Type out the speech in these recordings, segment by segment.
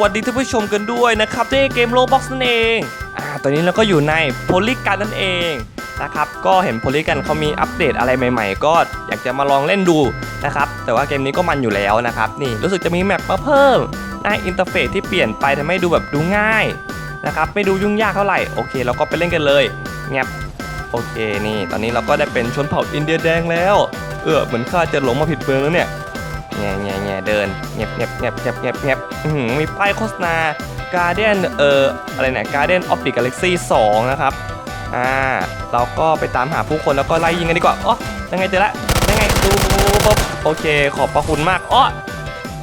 วัสดีท่านผู้ชมกันด้วยนะครับที่เกมโลบ็อกซ์นั่นเองอ่าตอนนี้เราก็อยู่ในโพลิกันนั่นเองนะครับก็เห็นโพลิกันเขามีอัปเดตอะไรใหม่ ๆ ก็อยากจะมาลองเล่นดูนะครับแต่ว่าเกมนี้ก็มันอยู่แล้วนะครับนี่รู้สึกจะมีแมปมาเพิ่มหน้าอินเทอร์เฟซที่เปลี่ยนไปทำให้ดูแบบดูง่ายนะครับไม่ดูยุ่งยากเท่าไหร่โอเคเราก็ไปเล่นกันเลยเงียบโอเคนี่ ตอนนี้เราก็ได้เป็นชนเผ่าอินเดียแดงแล้ว เออเหมือนข้าจะหลงมาผิดเมืองแล้วเนี่ย แง่แง่แง่เดินเงียบเงียบเงียบเงียบเงียบเงียบมีป้ายโฆษณา Guardian เอ่ออะไรเนี่ย Guardian of the Galaxy 2 นะครับ อ่า เราก็ไปตามหาผู้คนแล้วก็ไล่ยิงกันดีกว่าอ๋อยังไงเจอละยังไงดูปุ๊บโอเค ขอบพระคุณมากอ๋อ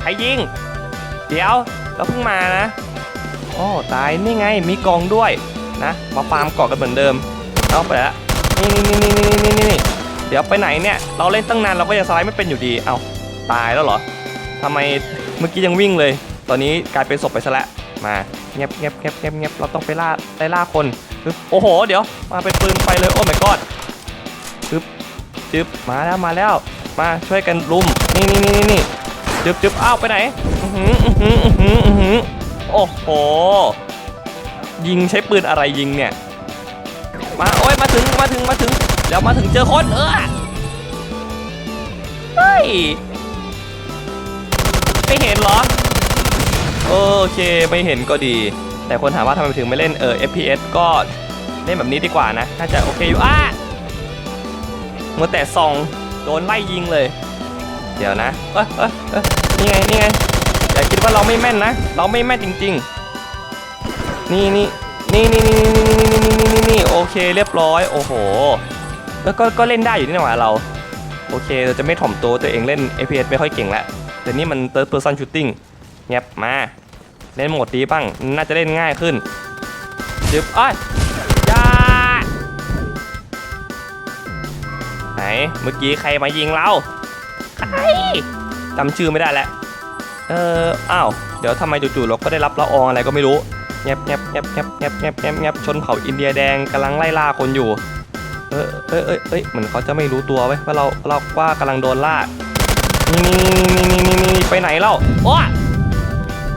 ใครยิง เดี๋ยว เราเพิ่งมานะอ๋อตาย นี่ไง มีกองด้วยนะ มาฟาร์มเกาะกันเหมือนเดิม เอาไปละนี่นี่นี่นี่นี่นี่นี่เดี๋ยวไปไหนเนี่ย เราเล่นตั้งนานเราก็ยังสไลด์ไม่เป็นอยู่ดี เอา ตายแล้วเหรอทำไมเมื่อกี้ยังวิ่งเลย ตอนนี้กลายเป็นศพไปซะแล้วมาเงียบเงียบเงียบเงียบเงียบเราต้องไปล่าไล่ล่าคนปึ๊บโอ้โห เดี๋ยวมาเป็นปืนไฟเลยโอ้ my god ปึ๊บจึ๊บมาแล้วมาแล้ว มาช่วยกันลุมนี่นี่นี่นี่จึ๊บจึ๊บอ้าวไปไหนอือหืออือหืออือหืออื้อหือโอ้โหยิงใช้ปืนอะไรยิงเนี่ยมาโอ้ยมาถึงมาถึงมาถึงเดี๋ยวมาถึงเจอคนเออเฮ้ย ไม่เห็นเหรอ โอเคไม่เห็นก็ดี แต่คนถามว่าทำไมถึงไม่เล่นเออ FPS ก็เล่นแบบนี้ดีกว่านะน่าจะโอเคอยู่อะมัวแต่ส่องโดนไล่ยิงเลย เดี๋ยวนะเอ้เอ้เอ้นี่ไงนี่ไงอย่าคิดว่าเราไม่แม่นนะ เราไม่แม่นจริง ๆ นี่นี่นี่นี่นี่นี่นี่นี่นี่นี่นี่โอเคเรียบร้อยโอ้โห แล้วก็ก็เล่นได้อยู่นี่หว่าเรา โอเคเราจะไม่ถ่อมตัวตัวเองเล่น FPS ไม่ค่อยเก่งแล้ว แต่นี่มัน third person shooting เงียบมา เล่นโหมดดีบ้าง น่าจะเล่นง่ายขึ้นจึบอ้อยยาไหน เมื่อกี้ใครมายิงเรา ใครจำชื่อไม่ได้แล้ว เอออ้าว เดี๋ยวทำไมจู่ๆเราก็ได้รับละอองอะไรก็ไม่รู้แงบแงบแงบแงบแงบแงบแงบแงบชนเผ่าอินเดียแดงกำลังไล่ล่าคนอยู่ เออเอยเอยเอยเหมือนเขาจะไม่รู้ตัวไว้ว่าเราเราว่ากำลังโดนล่า นี่นี่นี่นี่นี่ไปไหนเล่าโอ้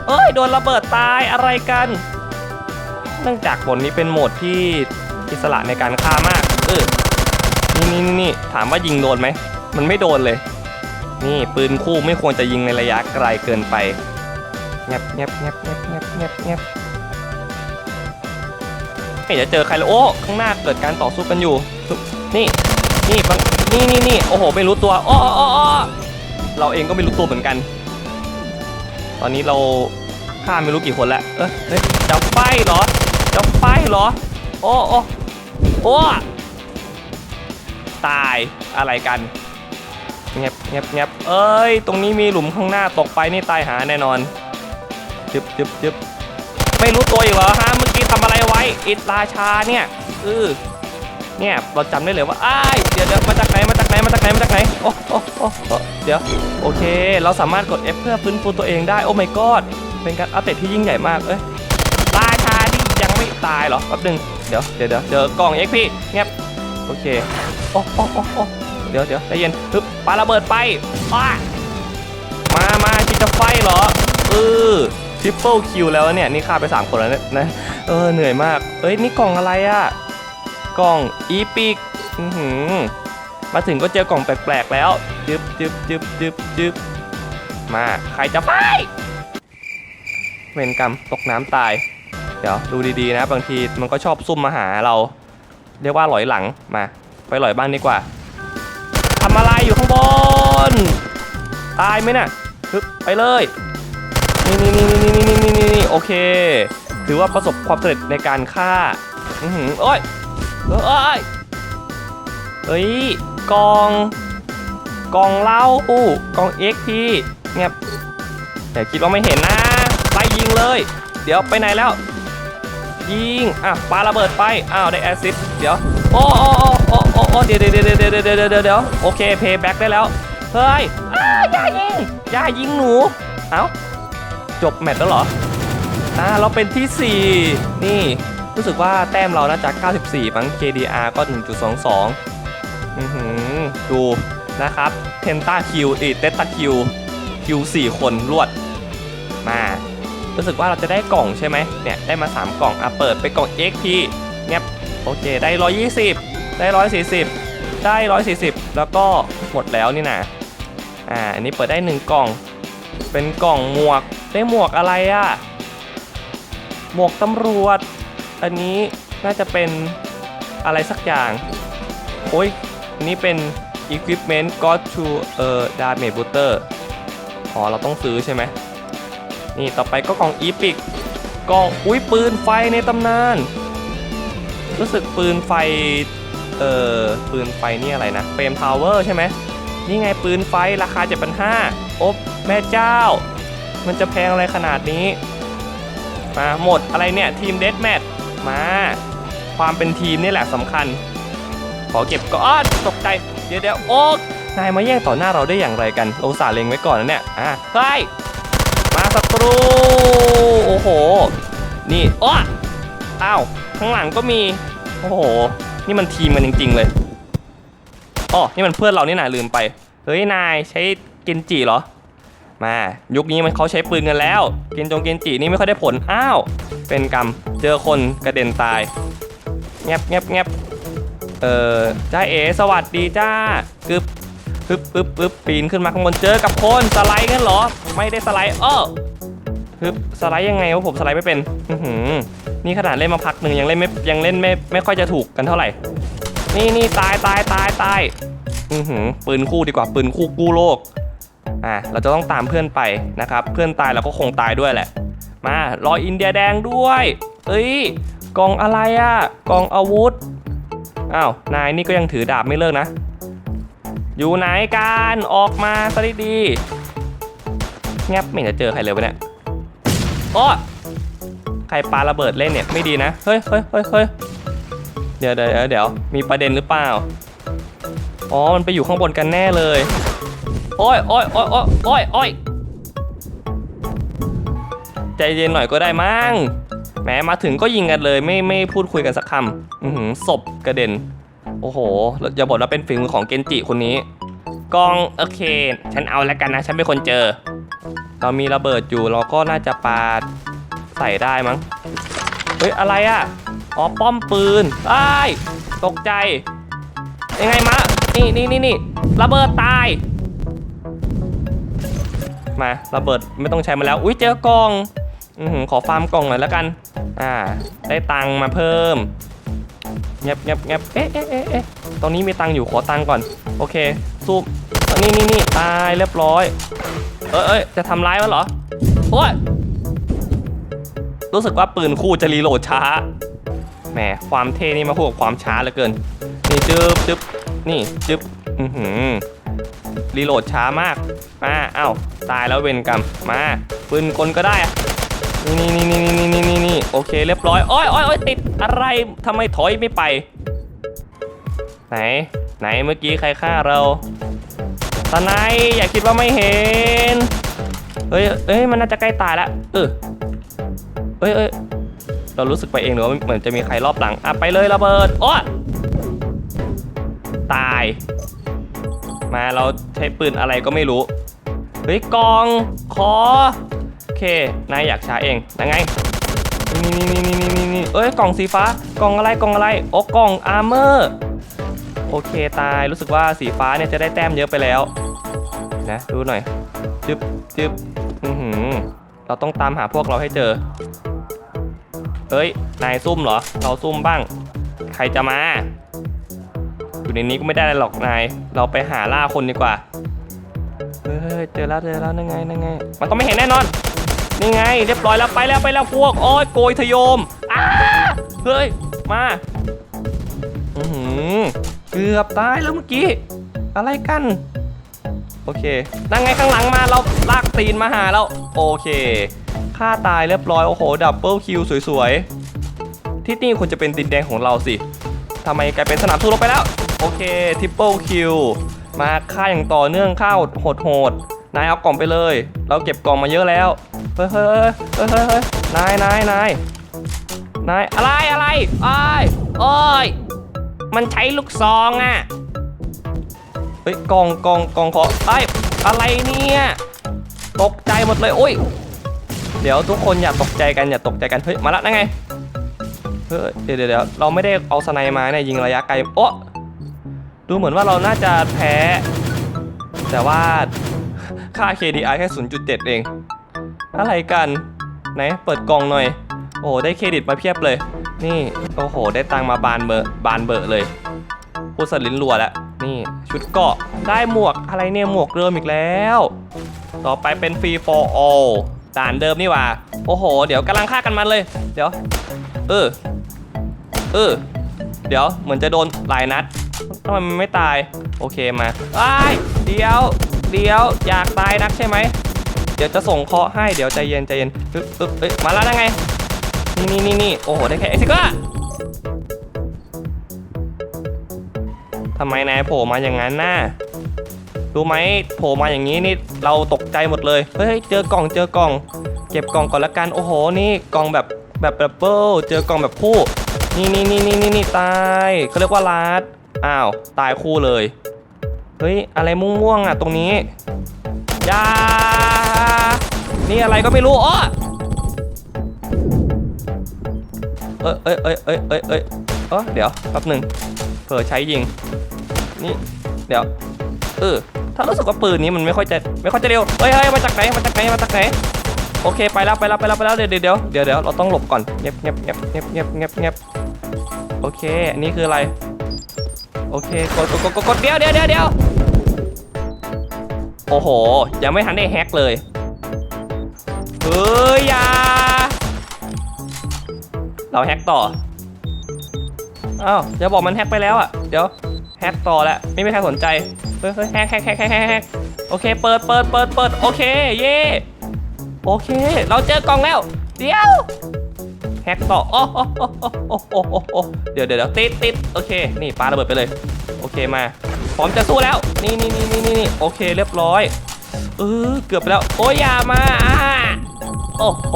เอ้ยโดนระเบิดตายอะไรกัน เนื่องจากบทนี้เป็นโหมดที่อิสระในการฆ่ามากเออนี่นี่นี่ถามว่ายิงโดนไหม มันไม่โดนเลย นี่ปืนคู่ไม่ควรจะยิงในระยะไกลเกินไปเงียบเงียบเงียบเงียบเงียบเงียบเงียบไม่จะเจอใครเลยโอ้ข้างหน้าเกิดการต่อสู้กันอยู่ นี่ นี่บางนี่นี่นี่โอ้โห ไม่รู้ตัวอ้ออ้ออ้อ เราเองก็ไม่รู้ตัวเหมือนกัน ตอนนี้เราฆ่าไม่รู้กี่คนแล้ว เอ้ยเฮ้ยจะไฟเหรอจะไฟเหรอ โอ้โอ้โอ้ตายอะไรกันเงียบเงียบเงียบเอ้ย ตรงนี้มีหลุมข้างหน้าตกไปนี่ตายหาแน่นอนจึบจึบจึบไม่รู้ตัวอีกเหรอฮะเมื่อกี้ทำอะไรไว้อิตราชาเนี่ยเออเนี่ยเราจำได้เลยว่าอ้ายเดี๋ยวเดี๋ยวมาจากไหนมาจากไหนมาจากไหนมาจากไหนโอ้โอ้โอ้โอ้ เดี๋ยว โอเค เราสามารถกด F เพื่อฟื้นฟูตัวเองได้ โอ้ my god เป็นการอัปเดตที่ยิ่งใหญ่มาก เอ้ยราชาที่ยังไม่ตายเหรอ แป๊บนึง เดี๋ยว เดี๋ยวเดี๋ยวเจอกล่อง XP เงียบโอเค โอ้โอ้โอ้โอ้เดี๋ยวเดี๋ยวใจเย็นฮึบปาระเบิดไปอ้ามามาคิดจะไฟเหรอ เออทริปเปิลคิวแล้วเนี่ย นี่ฆ่าไป 3 คนแล้วเนี่ยนะ เออ เหนื่อยมาก เอ้ย นี่กล่องอะไรอะกล่องอีพิกอื้อหือ มาถึงก็เจอกล่องแปลกๆแล้วจึบจึบจึบจึบจึบมาใครจะไปเวรกรรมตกน้ำตาย เดี๋ยวดูดีๆนะ บางทีมันก็ชอบซุ่มมาหาเรา เรียกว่าหลอยหลังมา ไปหลอยบ้างดีกว่าทำอะไรอยู่ข้างบน ตายไหมน่ะฮึบไปเลยนี่นี่นี่นี่นี่นี่นี่นี่โอเค ถือว่าประสบความสำเร็จในการฆ่า อือหือโอ้ยเอ้ยเอ้ย กอง กองเล่าอู้กองเอ็กพีเงียบแต่คิดว่าไม่เห็นนะไปยิงเลย เดี๋ยวไปไหนแล้ว ยิงอะปาระเบิดไปอ้าวได้แอซิสเดี๋ยวโอ้โอ้โอ้โอ้โอ้เดี๋ยวเดี๋ยวเดี๋ยวเดี๋ยวเดี๋ยวเดี๋ยวเดี๋ยวโอเคเพย์แบ็กได้แล้วเฮ้ยอย่ายิงย่ายิงหนูเอ้าจบแมตช์แล้วเหรออ่าเราเป็นที่ 4 นี่รู้สึกว่าแต้มเราน่าจะ 94 มั้ง KDR ก็ 1.22 ดูนะครับเพนตาคิวอีเตตาคิวคิว4คนรวดมารู้สึกว่าเราจะได้กล่องใช่ไหมเนี่ยได้มา 3 กล่องอะเปิดไปกล่อง XP เงียบโอเคได้ 120 ได้ 140 ได้ 140 แล้วก็หมดแล้วนี่นะอ่าอันนี้เปิดได้ 1 กล่อง เป็นกล่องหมวกได้หมวกอะไรอะหมวกตำรวจ อันนี้น่าจะเป็นอะไรสักอย่าง โอ้ย นนี้เป็น equipment got to เอ่อ damage booster อ๋อ เราต้องซื้อใช่ไหม นี่ต่อไปก็กล่องอีพิกกล่องอุ้ยปืนไฟในตำนาน รู้สึกปืนไฟ เอ่อ ปืนไฟนี่อะไรนะเฟรมพาวเวอร์ใช่ไหม นี่ไงปืนไฟราคา 7,500โอ๊บแม่เจ้า มันจะแพงอะไรขนาดนี้ มาหมดอะไรเนี่ย ทีมเดสแมทมา ความเป็นทีมนี่แหละสำคัญ ขอเก็บก่อนตกใจ เดี๋ยวเดี๋ยวโอ๊กนายมาแย่งต่อหน้าเราได้อย่างไรกันเราอุตส่าเล็งไว้ก่อนนะเนี่ยอะเฮ้ยมาศัตรู โอ้โห นี่อ้ออ้าว ข้างหลังก็มี โอ้โห นี่มันทีมกันจริง ๆ เลยอ๋อนี่มันเพื่อนเรานี่นาลืมไป เฮ้ย นายใช้เกนจิเหรอ มา ยุคนี้มันเขาใช้ปืนกันแล้ว เกนจงเกนจินี่ไม่ค่อยได้ผล อ้าว เป็นกรรม เจอคนกระเด็นตาย แงบแงบแงบ เออจ้าเอสวัสดีจ้ากึบปึ๊บปึ๊บปึ๊บปีนขึ้นมาข้างบนเจอกับคนสไลด์กันเหรอ ไม่ได้สไลด์เออปึ๊บสไลด์ยังไงวะผมสไลด์ไม่เป็นอือหือนี่ขนาดเล่นมาพักหนึ่งยังเล่นไม่ยังเล่นไม่ไม่ค่อยจะถูกกันเท่าไหร่ นี่นี่ตายตายตายตายอือหือปืนคู่ดีกว่าปืนคู่กู้โลกอะเราจะต้องตามเพื่อนไปนะครับ เพื่อนตายเราก็คงตายด้วยแหละ มารออินเดียแดงด้วย เอ้ยกองอะไรอะกองอาวุธ อ้าว นายนี่ก็ยังถือดาบไม่เลิกนะ อยู่ไหนกันออกมาซะดีๆงับไม่เจะเจอใครเลยวะเนี่ยโอ้ใครปาระเบิดเล่นเนี่ยไม่ดีนะ เฮ้ยเฮ้ยเฮ้ยเฮ้ยเดี๋ยวเดี๋ยวเดี๋ยวมีประเด็นหรือเปล่า อ๋อ มันไปอยู่ข้างบนกันแน่เลยอ้ยโอ้ยโอ้ยโอ้ยโอ้ยโอ้ยใจเย็นหน่อยก็ได้มั้ง แหมมาถึงก็ยิงกันเลยไม่ไม่พูดคุยกันสักคำอือหือศพกระเด็น โอ้โหอย่าบอกว่าเป็นฝีมือของเกนจิคนนี้กองโอเค ฉันเอาแล้วกันนะ ฉันเป็นคนเจอ เรามีระเบิดอยู่เราก็น่าจะปาใส่ได้มั้งเฮ้ยอะไรอะ่ะอ๋อป้อมปืนไอ้ายตกใจ ยังไงมะนี่นี่นี่นี่ระเบิดตาย มาระเบิดไม่ต้องใช้มาแล้ว อุ้ยเจอกองอือหือขอฟาร์มกล่องหน่อยแล้วกัน อ่า ได้ตังมาเพิ่มเงียบเงียบเงียบเอ๊ะเอ๊ะเอ๊ะเอ๊ะตรงนี้มีตังอยู่ขอตังก่อน โอเคซูมนี่นี่นี่ตายเรียบร้อย เอ้ยเอ้ยจะทำร้ายมันเหรอโอ้ยรู้สึกว่าปืนคู่จะรีโหลดช้าแหมความเท่นี่มาคู่กับความช้าเหลือเกิน นี่จึ๊บจึ๊บนี่จึ๊บอือหือรีโหลดช้ามาก มาเอ้าตายแล้วเวนกรรมมาปืนกลก็ได้ นี่นี่นี่นี่นี่นี่นี่โอเคเรียบร้อยโอ้ยโอ้ยโอ้ยติดอะไรทำไมถอยไม่ไป ไหน ไหนเมื่อกี้ใครฆ่าเราตาไนายอย่าคิดว่าไม่เห็น เฮ้ยเอ้ย มันน่าจะใกล้ตายแล้วเออเอ้ยเอ้ยเรารู้สึกไปเองหรือว่าเหมือนจะมีใครรอบหลัง อะไปเลยระเบิดโอ้ตาย มาเราใช้ปืนอะไรก็ไม่รู้ เฮ้ยกอง ขอ เค นายอยากช้าเองยังไง นี่นี่นี่นี่นี่นี่เอ้ย กล่องสีฟ้า กล่องอะไร กล่องอะไร โอ้กล่องอาร์เมอร์ โอเค ตาย รู้สึกว่าสีฟ้าเนี่ยจะได้แต้มเยอะไปแล้ว นะ ดูหน่อย จึ๊บจึ๊บอือหือ เราต้องตามหาพวกเราให้เจอ เฮ้ย นายซุ่มเหรอ เราซุ่มบ้าง ใครจะมา อยู่ในนี้ก็ไม่ได้อะไรหรอกนาย เราไปหาล่าคนดีกว่าเฮ้ยเจอแล้วเจอแล้วนั่นไงนั่นไง มันต้องไม่เห็นแน่นอน นี่ไง เรียบร้อยแล้วไปแล้วไปแล้วพวกโอ้ยโกยทะยมอ้าเฮ้ย มาอือหือเกือบตายแล้วเมื่อกี้ อะไรกัน โอเคนั่งไงข้างหลังมาเราลากตีนมาหาแล้วโอเคฆ่าตายเรียบร้อย โอ้โห ดับเบิลคิวสวยๆ ที่นี่ควรจะเป็นดินแดงของเราสิทำไมกลายเป็นสนามสู้รบไปแล้ว โอเค ทริปเปิลคิว มาฆ่าอย่างต่อเนื่องข้าวโหดๆ นายเอากล่องไปเลย เราเก็บกล่องมาเยอะแล้ว เฮ้ยเฮ้ยเฮ้ยเฮ้ยเฮ้ยนายนายนายนายอะไรอะไรอ้ยโอ้ยมันใช้ลูกซองอะ เฮ้ยกล่องกล่องกล่องขอไอ้ยอะไรเนี่ยตกใจหมดเลยโอ้ยเดี๋ยวทุกคนอย่าตกใจกันอย่าตกใจกันเฮ้ยมาละนั่นไงเฮ้ยเดี๋ยวเดี๋ยวเดี๋ยวเราไม่ได้เอาสไนมาเนี่ยยิงระยะไกลโอ้ดูเหมือนว่าเราน่าจะแพ้ แต่ว่า ค่า KDI แค่ 0.7 เอง อะไรกัน ไหน เปิดกล่องหน่อย โอ้ได้เครดิตมาเพียบเลย นี่ โอ้โห ได้ตังมาบานเบอร์บานเบอร์เลยพูดสลินรัวแล้ว นี่ชุดเกาะ ได้หมวก อะไรเนี่ยหมวกเดิมอีกแล้ว ต่อไปเป็น free for all ด่านเดิมนี่ว่า โอ้โห เดี๋ยวกำลังฆ่ากันมันเลย เดี๋ยว เออ เออ เดี๋ยวเหมือนจะโดนหลายนัดทำไมมันไม่ตาย โอเคมาอ้ายเดี๋ยว เดียว อยากตายนักใช่ไหม เดี๋ยวจะส่งเคาะให้เดี๋ยวใจเย็นใจเย็นอึ๊บอึ๊บเอ้ยมาแล้วนะไง นี่นี่นี่นี่โอ้โหได้แค่เอ็กซิก้าทำไมนายโผล่มาอย่างนั้นน่ะรู้ไหมโผล่มาอย่างนี้นี่เราตกใจหมดเลย เฮ้ยเจอกล่องเจอกล่อง เก็บกล่องก่อนละกันโอ้โหนี่กล่องแบบแบบดับเบิลเจอกล่องแบบคู่ นี่นี่นี่นี่นี่ตายเขาเรียกว่าลาดอ้าวตายคู่เลย ฮ้ย อะไรม่วงๆอะตรงนี้ยานี่อะไรก็ไม่รู้อ้อเอ้ยเอ้ยเอ้ยเอ้ยเอ้ยเอ้ยเออเดี๋ยวแป๊บหนึ่งเผลอใช้ยิง นี่ เดี๋ยว เออ ถ้ารู้สึกว่าปืนนี้มันไม่ค่อยจะไม่ค่อยจะเร็ว เฮ้ยเฮ้ยมาจากไหน มาจากไหน มาจากไหน โอเค ไปแล้วไปแล้วไปแล้วไปแล้วเดี๋ยวเดี๋ยวเดี๋ยวเดี๋ยวเราต้องหลบก่อนเงียบเงียบเงียบเงียบเงียบเงียบเงียบโอเค อันนี้คืออะไร โอเคกดกดกดกดกดเดี๋ยวเดี๋ยวเดี๋ยวเดี๋ยวโอ้โห ยังไม่ทันได้แฮกเลยเฮ้ยยาเราแฮกต่ออ้าวอย่าบอกมันแฮกไปแล้วอะ เดี๋ยวแฮกต่อแล้วไม่มีใครสนใจเฮ้ยเฮ้ยแฮกแฮกแฮกแฮกแฮกแฮกโอเค เปิดเปิดเปิดเปิดโอเค เย่โอเค เราเจอกล่องแล้ว เดี๋ยว แฮกต่อโอ้โอ้โอ้โอ้โอ้โอ้โอ้เดี๋ยวเดี๋ยวเดี๋ยวติดติดโอเค นี่ปาระเบิดไปเลย โอเคมา พร้อมจะสู้แล้ว นี่นี่นี่นี่นี่โอเคเรียบร้อย เออ เกือบไปแล้ว โอ้ยอย่ามาอ่าโอ้โห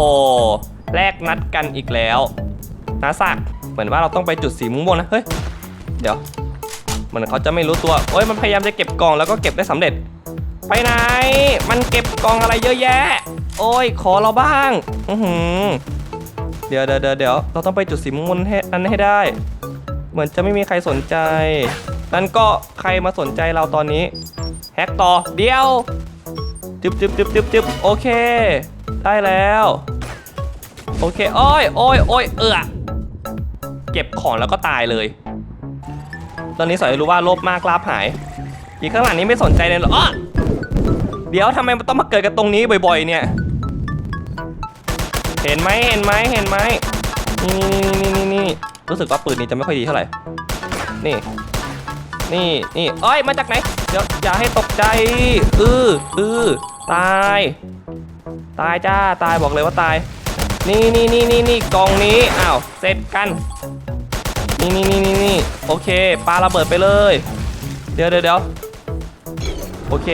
แลกนัดกันอีกแล้วนาสักเหมือนว่าเราต้องไปจุดสีม่วงนะ เฮ้ย เดี๋ยว เหมือนเขาจะไม่รู้ตัว โอ้ย มันพยายามจะเก็บกล่องแล้วก็เก็บได้สำเร็จ ไปไหน มันเก็บกล่องอะไรเยอะแยะ โอ้ย ขอเราบ้าง อือหือ เดี๋ยวเดี๋ยวเดี๋ยวเราต้องไปจุดสีม่วงให้นั้นให้ได้ เหมือนจะไม่มีใครสนใจ นั่นก็ใครมาสนใจเราตอนนี้ แฮกต่อ เดียวจึบจึบจึบจึบจึบโอเค ได้แล้ว โอเค โอ้ยโอ้ยโอ้ยเออเก็บของแล้วก็ตายเลย ตอนนี้สอยรู้ว่าโลภมากลาบหาย อีกข้างหลังนี้ไม่สนใจเลยหรออ้อเดี๋ยวทำไมมันต้องมาเกิดกันตรงนี้บ่อยๆเนี่ย เห็นไหมเห็นไหมเห็นไหมนี่นี่นี่นี่นี่รู้สึกว่าปืนนี้จะไม่ค่อยดีเท่าไหร่ นี่ นี่นี่เอ้ย มาจากไหน เดี๋ยวอย่าให้ตกใจ อืออือตาย ตายจ้า ตายบอกเลยว่าตาย นี่นี่นี่นี่นี่กองนี้ อ้าว เสร็จกัน นี่นี่นี่นี่นี่โอเค ปาระเบิดไปเลย เดี๋ยวเดี๋ยวเดี๋ยวโอเค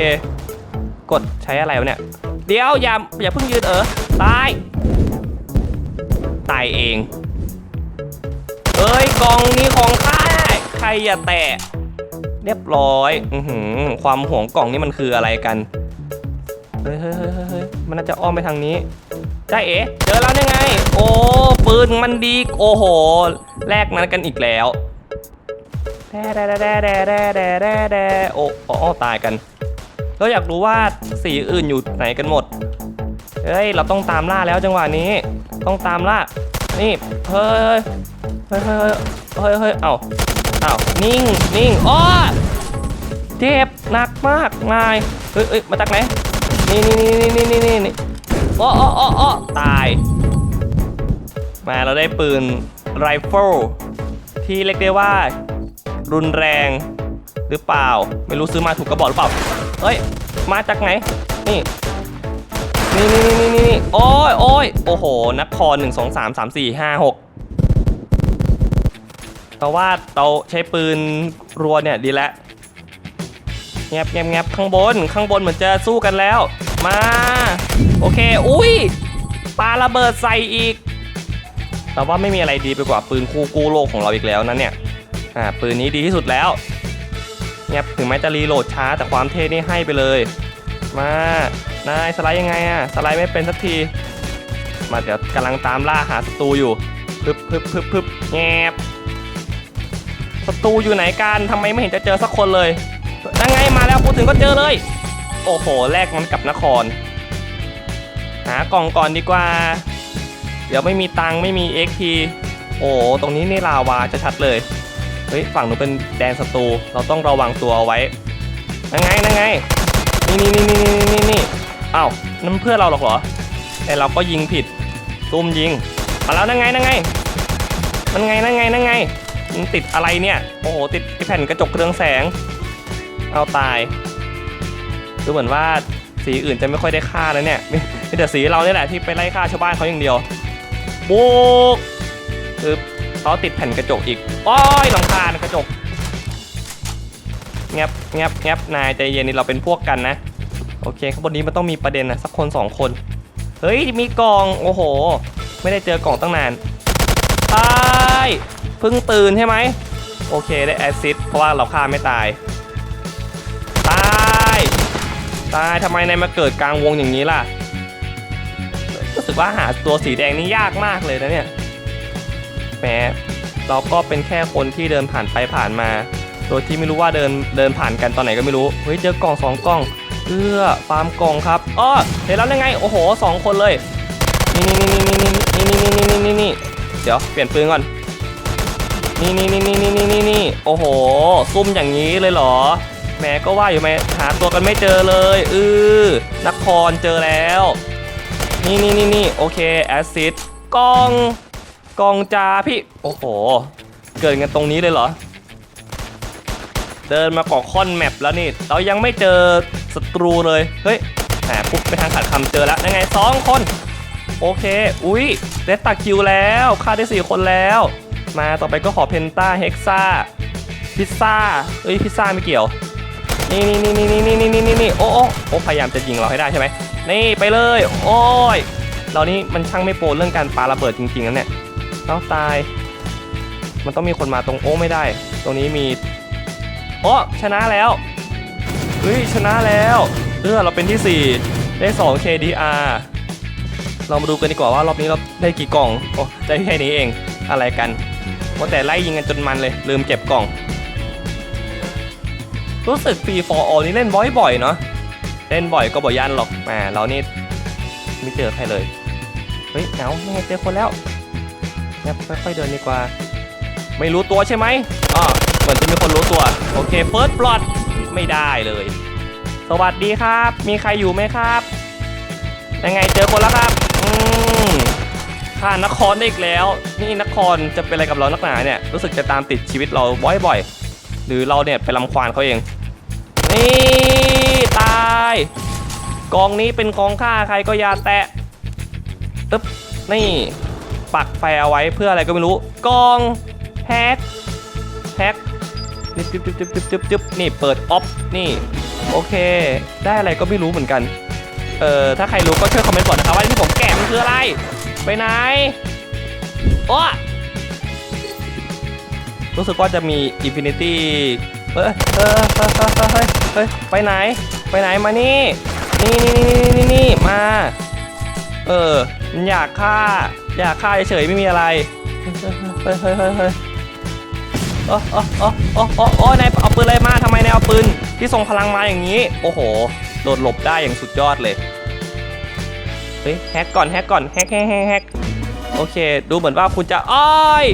กดใช้อะไรวะเนี่ย เดี๋ยวอย่าอย่าเพิ่งยืนเออตาย ตายเอง เอ้ยกล่องนี้ของข้าใครอย่าแตะ เรียบร้อย อือหือ ความห่วงกล่องนี่มันคืออะไรกันเฮ้ยเฮ้ยเฮ้ยเฮ้ยเฮ้ยมันน่าจะอ้อมไปทางนี้จ้าเอ๋เจอแล้วยังไง โอ้ปืนมันดี โอ้โห แลกนั้นกันอีกแล้วแด่แด่แด่แด่แด่แด่แด่แด่โอ้โอ้ตายกันเราอยากรู้ว่าสีอื่นอยู่ไหนกันหมด เฮ้ย เราต้องตามล่าแล้วจังหวะนี้ ต้องตามล่า นี่ เฮ้ยเฮ้ยเฮ้ยเฮ้ยเฮ้ยเอ้าเอ้านิ่งนิ่งอ้อเจ็บหนักมากนายเฮ้ยเฮ้ยมาจากไหน นี่นี่นี่นี่นี่นี่อ้ออ้ออ้ออ้อตาย มาเราได้ปืนไรเฟิลที่เรียกได้ว่า รุนแรงหรือเปล่า ไม่รู้ซื้อมาถูกกระบอกหรือเปล่าเฮ้ย มาจากไหน นี่ นี่นี่นี่นี่นี่โอ้ยโอ้ยโอ้โห นักคอหนึ่งสองสามสามสี่ห้าหกแต่ว่าเราใช้ปืนรัวเนี่ยดีแล้วแงบแงบแงบข้างบน ข้างบนเหมือนจะสู้กันแล้ว มา โอเค อุ้ยปาระเบิดใส่อีก แต่ว่าไม่มีอะไรดีไปกว่าปืนคู่กู้โลกของเราอีกแล้วนะเนี่ย อ่า ปืนนี้ดีที่สุดแล้วเงียบถึงแม้จะรีโหลดช้าแต่ความเท่นี่ให้ไปเลย มา นายสไลด์ยังไงอะสไลด์ไม่เป็นสักที มาเดี๋ยวกำลังตามล่าหาศัตรูอยู่พึบพึบพึบพึบแงบศัตรูอยู่ไหนกันทำไมไม่เห็นจะเจอสักคนเลยนั่งไงมาแล้วพูดถึงก็เจอเลย โอ้โห แลกมันกับนคร หากล่องก่อนดีกว่า เดี๋ยวไม่มีตังค์ไม่มี XP โอ้ตรงนี้นี่ลาวาจะชัดเลย เฮ้ย ฝั่งหนูเป็นแดนศัตรู เราต้องระวังตัวเอาไว้นั่งไงนั่งไง นี่นี่นี่นี่นี่นี่นี่อ้าวนั่นเพื่อเราหรอกเหรอ แต่เราก็ยิงผิดซุ่มยิงมาแล้วนั่งไงนั่งไงนั่งไงนั่งไงนั่งไงมันติดอะไรเนี่ย โอ้โหติดแผ่นกระจกเรืองแสง เอาตายดูเหมือนว่าสีอื่นจะไม่ค่อยได้ค่าแล้วเนี่ยมีมีแต่สีเราเนี่ยแหละที่ไปไล่ฆ่าชาวบ้านเขาอย่างเดียวบุกคือเขาติดแผ่นกระจกอีกโอ้ยลำคาญกระจก งบแงบแงบนายใจเย็นนี่เราเป็นพวกกันนะ โอเคข้างบนนี้มันต้องมีประเด็นนะสักคนสองคน เฮ้ยมีกล่องโอ้โห ไม่ได้เจอกล่องตั้งนานตายเพิ่งตื่นใช่ไหมโอเคได้แอซซิดเพราะว่าเราฆ่าไม่ตายตายตายทำไมนายมาเกิดกลางวงอย่างนี้ล่ะรู้สึกว่าหาตัวสีแดงนี่ยากมากเลยนะเนี่ยแหมเราก็เป็นแค่คนที่เดินผ่านไปผ่านมา โดยที่ไม่รู้ว่าเดินเดินผ่านกันตอนไหนก็ไม่รู้เฮ้ยเจอกล่องสองกล่องเอื้อฟาร์มกล่องครับอ้อเห็นแล้วยังไงโอ้โหสองคนเลยนี่นี่นี่นี่นี่นี่นี่นี่นี่นี่นี่เดี๋ยวเปลี่ยนปืนก่อนนี่นี่นี่นี่นี่นี่นี่นี่โอ้โหซุ่มอย่างนี้เลยเหรอแหม่ก็ว่าอยู่ไหมหาตัวกันไม่เจอเลยอือนครเจอแล้ว นี่นี่นี่นี่โอเคแอซิดกล่องกล่องจ้าพี่โอ้โหเกิดกันตรงนี้เลยเหรอ เดินมากาะค่อนแมปแล้วนี่ เรายังไม่เจอศัตรูเลย เฮ้ยแหมปุ๊บไปทางขาดคำเจอแล้วยังไงสองคน โอเค อุ้ยเดตตาคิวแล้วฆ่าได้4คนแล้ว มาต่อไปก็ขอเพนต้าเฮกซ่าพิซซ่าเอ้ยพิซซ่าไม่เกี่ยว นี่นี่นี่นี่นี่นี่นี่นี่นี่โอ้โอ้โอ้พยายามจะยิงเราให้ได้ใช่ไหมนี่ไปเลย โอ้ยเรานี่มันช่างไม่โปรเรื่องการปาระเบิดจริงๆนะเนี่ยต้องตาย มันต้องมีคนมาตรงโอ้ไม่ได้ ตรงนี้มี โอ้ชนะแล้วเฮ้ยชนะแล้วเออเราเป็นที่ 4 ได้ 2 KDR เรามาดูกันดีกว่าว่ารอบนี้เราได้กี่กล่องโอ้ได้แค่นี้เองอะไรกันว่าแต่ไล่ยิงกันจนมันเลย ลืมเก็บกล่อง รู้สึกฟรีฟอร์อนี่เล่นบ่อยๆเนาะเล่นบ่อยก็บ่ยันหรอกแหมเรานี่ไม่เจอใครเลยเฮ้ยเอาไม่เจอคนแล้วเนค่อยๆเดินดีกว่า ไม่รู้ตัวใช่ไหมอ๋อ เหมือนจะมีคนรู้ตัว โอเคเฟิร์สบลอดไม่ได้เลย สวัสดีครับ มีใครอยู่ไหมครับ ยังไงเจอคนแล้วครับ อืมข้านครได้อีกแล้ว นี่นครจะเป็นอะไรกับเรานักหนาเนี่ย รู้สึกจะตามติดชีวิตเราบ่อยๆ หรือเราเนี่ยไปรำควานเขาเอง นี่ตาย กองนี้เป็นกองฆ่าใครก็อย่าแตะตึ๊บ นี่ปักไฟเอาไว้เพื่ออะไรก็ไม่รู้ กองแฮกแฮก จึ๊บจึ๊บจึ๊บจึ๊บจึ๊บจึ๊บจึ๊บนี่เปิดออฟนี่ โอเค ได้อะไรก็ไม่รู้เหมือนกัน เอ่อ ถ้าใครรู้ก็ช่วยคอมเมนต์บอกนะครับว่าที่ผมแกะมันคืออะไร ไปไหนโอ้รู้สึกว่าจะมี Infinity เอยเออเฮ้ยเฮ้ยเฮ้ยเฮ้ยไปไหน ไปไหนมานี่ นี่นี่นี่นี่นี่มา เออ มันอยากฆ่า อยากฆ่าเฉยๆไม่มีอะไร เฮ้ยเฮ้ยเฮ้ย โอ้โอ้โอ้โอ้โอ้โอ้นายเอาปืนอะไรมาทำไมนายเอาปืนที่ทรงพลังมาอย่างนี้ โอ้โหโดดหลบได้อย่างสุดยอดเลยเฮ้ยแฮกก่อนแฮกก่อนแฮกแฮกแฮกแฮกโอเค ดูเหมือนว่าคุณจะอ้อย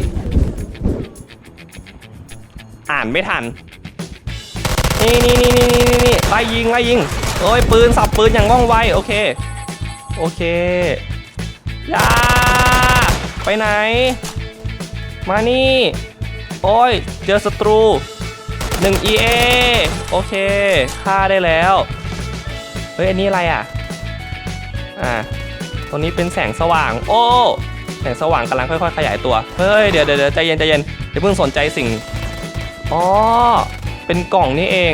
อ่านไม่ทันนี่นี่นี่นี่นี่นี่ไล่ยิงไล่ยิงโอ้ยปืนสับปืนอย่างว่องไวโอเคโอเคยาไปไหน มานี่ โอ้ย เจอศัตรู 1 EA โอเคฆ่าได้แล้ว เฮ้ย อันนี้อะไรอะ อ่าตรงนี้เป็นแสงสว่าง โอ้ แสงสว่างกำลังค่อยๆ ขยายตัว เฮ้ย เดี๋ยวเดี๋ยวใจเย็นใจเย็นอย่าเพิ่งสนใจสิ่ง อ๋อ เป็นกล่องนี่เอง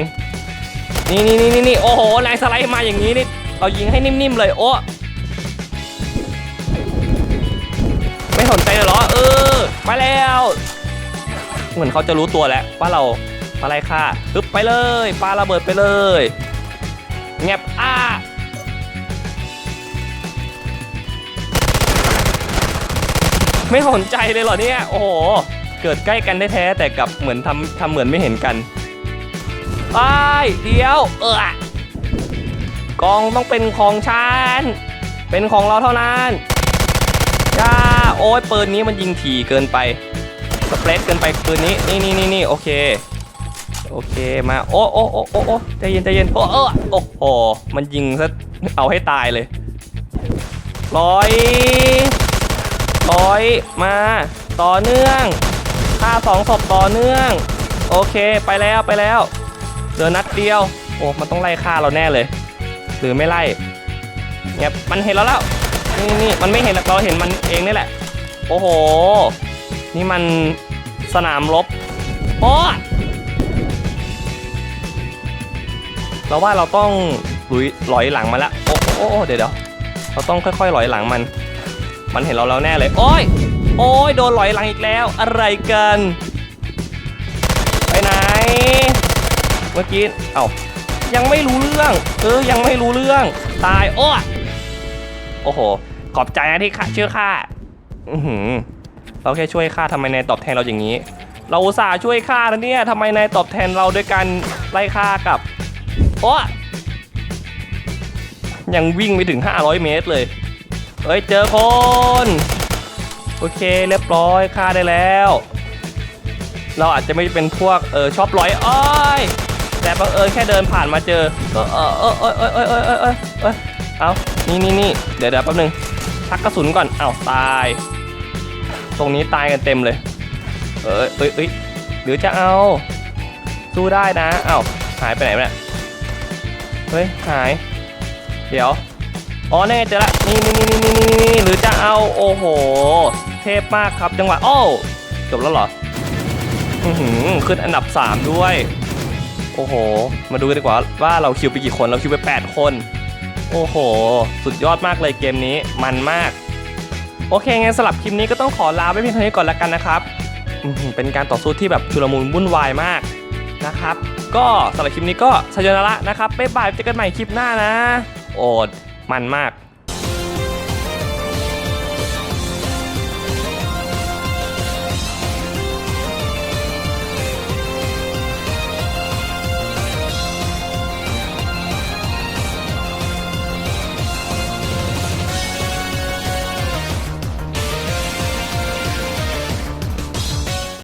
นี่นี่นี่นี่โอ้โหนายสไลด์มาอย่างนี้นี่เรายิงให้นิ่มๆเลย โอ้ไม่สนใจเลยเหรอ เออ มาแล้ว เหมือนเขาจะรู้ตัวแล้วว่าเราอะไรค่ะปึ๊บไปเลยปาระเบิดไปเลยแงบอ้าไม่สนใจเลยเหรอเนี่ย โอ้โห เกิดใกล้กันได้แท้แต่กับเหมือนทำทำเหมือนไม่เห็นกันไอ้ายเดี๋ยว เออกองต้องเป็นของฉัน เป็นของเราเท่านั้นจ้าโอ้ยปืนนี้มันยิงถี่เกินไป สเปรดเกินไปปืนนี้นี่นี่นี่นี่โอเคโอเคมาโอ้โอ้โอ้โอ้โอ้ใจเย็นใจเย็นโอ้เออโอ้โหมันยิงซะเอาให้ตายเลยร้อยร้อยมาต่อเนื่องฆ่าสองศพต่อเนื่อง โอเคไปแล้วไปแล้วเหลือนัดเดียว โอ้มันต้องไล่ฆ่าเราแน่เลย หรือไม่ไล่เงียมันเห็นแล้วแล้วนี่นี่มันไม่เห็นเราเห็นมันเองนี่แหละ โอ้โห นี่มันสนามรบโอ้เราว่าเราต้องลุยหลอยหลังมาแล้วโอ้โอ้โอเดี๋ยวเดี๋ยวเราต้องค่อยๆหลอยหลังมัน มันเห็นเราแล้วแน่เลย โอ้ย โอ้ยโดนหลอยหลังอีกแล้ว อะไรกัน ไปไหน เมื่อกี้ เอ้า ยังไม่รู้เรื่อง เออ ยังไม่รู้เรื่อง ตาย โอ้ยโอ้โห ขอบใจนะที่ข้าชื่อข้า อือหือ เราแค่ช่วยข้าทำไมนายตอบแทนเราอย่างนี้ เราอุตส่าห์ช่วยข้าแล้วเนี่ยทำไมนายตอบแทนเราด้วยการไล่ข้ากับโอ้ยยังวิ่งไปถึง 500 เมตรเลย เฮ้ย เจอคน โอเคเรียบร้อยฆ่าได้แล้ว เราอาจจะไม่เป็นพวกเออชอบร้อยอ้อยแต่บังเอิญแค่เดินผ่านมาเจอเออเออเออเออเออเออเออเออเออเอานี่นี่นี่เดี๋ยวเดี๋ยวแป๊บนึงทักกระสุนก่อนเอาตาย ตรงนี้ตายกันเต็มเลย เออเอ้ยเอ้ยหรือจะเอา สู้ได้นะเอ้าหายไปไหนวะเนี่ยเฮ้ยหาย เดี๋ยวอ๋อแน่เจอละนี่นี่นี่นี่นี่นี่หรือจะเอาโอ้โห เทพมากครับจังหวะโอ้วจบแล้วเหรอหือขึ้นอันดับ 3 ด้วย โอ้โห มาดูกันดีกว่าว่าเราคิวไปกี่คนเราคิวไป 8 คน โอ้โห สุดยอดมากเลยเกมนี้มันมาก โอเคงั้นสำหรับคลิปนี้ก็ต้องขอลาไปเพียงเท่านี้ก่อนแล้วกันนะครับเป็นการต่อสู้ที่แบบชุลมุนวุ่นวายมากนะครับ ก็สำหรับคลิปนี้ก็สยนาระนะครับบ๊ายบายเจอกันใหม่คลิปหน้านะ โอดมันมาก